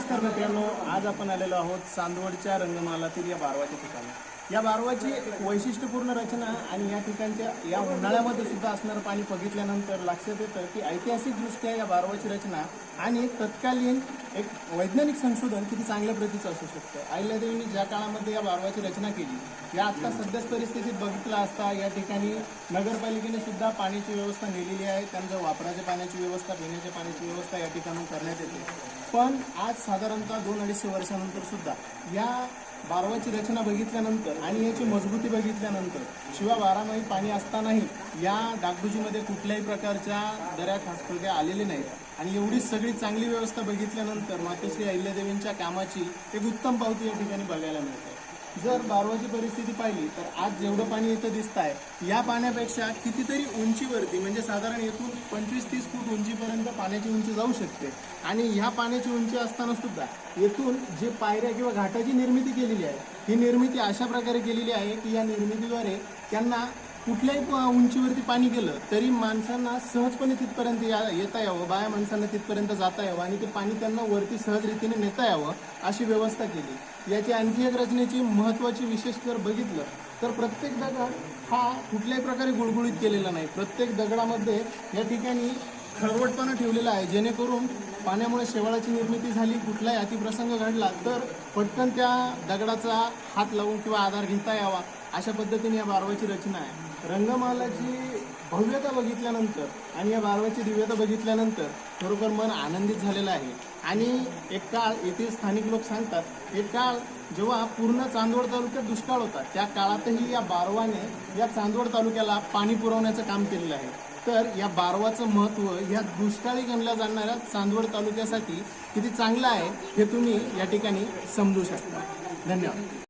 आज आपण आलेलो आहोत चांदवडच्या रंगमालातील या बारवाच्या ठिकाणी. या बारवाची वैशिष्ट्यपूर्ण रचना आणि या ठिकाणच्या या उन्हाळ्यामध्ये सुद्धा असणारं पाणी बघितल्यानंतर लक्षात येतं की ऐतिहासिकदृष्ट्या या बारवाची रचना आणि तत्कालीन एक वैज्ञानिक संशोधन किती चांगल्या प्रतीचं असू शकतं. अहिल्यादेवींनी ज्या काळामध्ये या बारवाची रचना केली या आत्ता सध्याच परिस्थितीत बघितला असता या ठिकाणी नगरपालिकेने सुद्धा पाण्याची व्यवस्था नेलेली आहे. त्यांच्या वापराच्या पाण्याची व्यवस्था पिण्याच्या पाण्याची व्यवस्था या ठिकाणून करण्यात येते. पण आज साधारणतः दोन अडीचशे वर्षानंतर सुद्धा या बारवाची रचना बघितल्यानंतर आणि याची मजबूती बघितल्यानंतर शिवाय बारामाही पाणी असतानाही या डागडुजीमध्ये कुठल्याही प्रकारच्या दऱ्या खासफळक्या आलेले नाहीत. आणि एवढी सगळी चांगली व्यवस्था बघितल्यानंतर मातोश्री अहिल्यादेवींच्या कामाची एक उत्तम पावती या ठिकाणी बघायला मिळते. जर बारवाची परिस्थिती पाहिली तर आज जेवढं पाणी इथं दिसत आहे या पाण्यापेक्षा कितीतरी उंचीवरती म्हणजे साधारण येथून पंचवीस तीस फूट उंचीपर्यंत पाण्याची उंची जाऊ शकते. आणि ह्या पाण्याची उंची असताना सुद्धा येथून जे पायऱ्या किंवा घाटाची निर्मिती केलेली आहे ही निर्मिती अशा प्रकारे केलेली आहे की या निर्मितीद्वारे त्यांना कुठल्याही प- उंचीवरती पाणी गेलं तरी माणसांना सहजपणे तिथपर्यंत या येता यावं बाया माणसांना तिथपर्यंत जाता यावं आणि ते पाणी त्यांना वरती सहज रीतीने नेता यावं अशी व्यवस्था केली. याची आणखी एक रचनेची महत्त्वाची विशेष जर बघितलं तर प्रत्येक दगड हा कुठल्याही प्रकारे गुळगुळीत केलेला नाही. प्रत्येक दगडामध्ये या ठिकाणी खळवटपणा ठेवलेला आहे. जेणेकरून पाण्यामुळे शेवाळाची निर्मिती झाली कुठलाही अतिप्रसंग घडला तर पटकन त्या दगडाचा हात लावून किंवा आधार घेता यावा. अशा पद्धतीने या बारवाची रचना आहे. रंगमालाची भव्यता बघितल्यानंतर आणि या बारवाची दिव्यता बघितल्यानंतर खरोखर मन आनंदित झालेलं आहे. आणि एक काळ येथील स्थानिक लोक सांगतात एक काळ जेव्हा पूर्ण चांदवड तालुक्यात दुष्काळ होता त्या काळातही या बारवाने या चांदवड तालुक्याला पाणी पुरवण्याचं काम केलेलं आहे. तर या बारवाचं महत्त्व या दुष्काळी गणल्या जाणाऱ्या चांदवड तालुक्यासाठी किती चांगलं आहे हे तुम्ही या ठिकाणी समजू शकता. धन्यवाद.